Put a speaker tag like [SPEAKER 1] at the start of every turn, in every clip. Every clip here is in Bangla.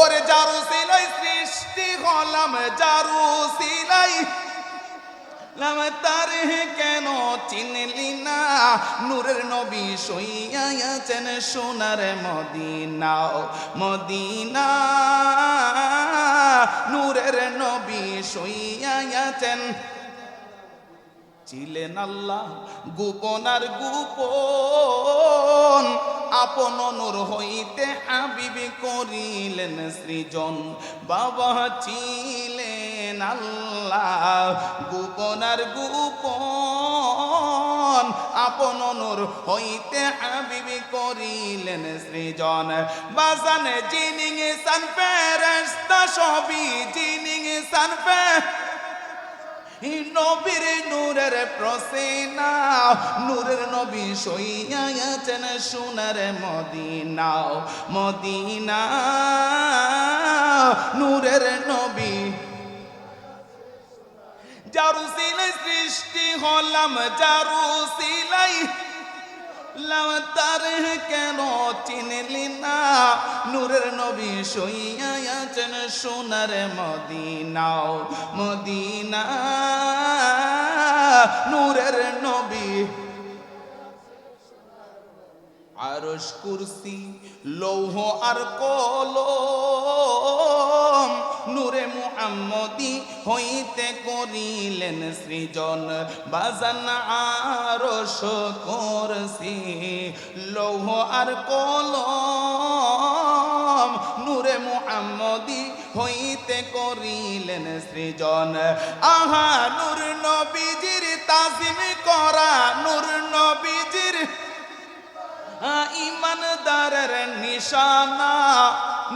[SPEAKER 1] ওরে জারু সিলাই সৃষ্টি হলাম, জারু সিলাই। লাম তার কেন চিনলি না? নূরের নবী সইয়াছেন সোনার মদিনা মদিনা। নূরের নবী সইয়াছেন ছিলেন আল্লাহ গোপন আর গোপন। নূর হইতে হাবিবি করিলেন সৃজন। বাবা ছিলেন আল্লাহ গোপন আর গোপন। আপন নূর হইতে হাবিবি করিলেন সৃজন। বাজান, জিনিং সান ফেরেস্তা সবই জিনিং সান ফে নবীর নূরের প্রসেনা, নূরের নবী সইয়াছেন সোনার মদিনাও মদিনা। নূরের নবী জারু সিলাই সৃষ্টি হলাম জারু লাম কেন চিনলি না? নূরের নবী সইয়াছেন সোনার মদিনা মদিনা। নূরের নবী আরশ কুরসি, লৌহ আর কলম হইতে করিলেন সৃজন। বাজান আরশ কুরসি লৌহ আর কলম। নূরে মুহাম্মদি হইতে করিলেন সৃজন। আহা, নূর নবীজির তাজিম করা, নূর নবীজির ইমানদারের নিশানা।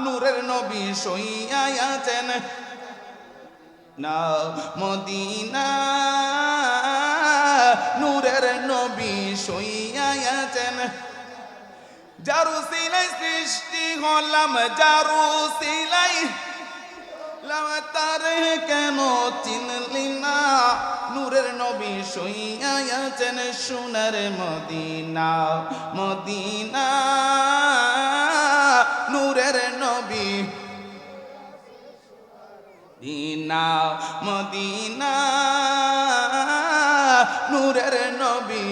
[SPEAKER 1] নূরের নবী সইয়াছেন না মদিনা, নূরের নবী সইয়াছেন জারু সিলাই সৃষ্টি হলাম জারু সিলাই তার কেন চিনলি না? নূরের নবী সইয়াছেন সোনার মদিনা মদিনা। দিনা মদিনা নূরের নবী।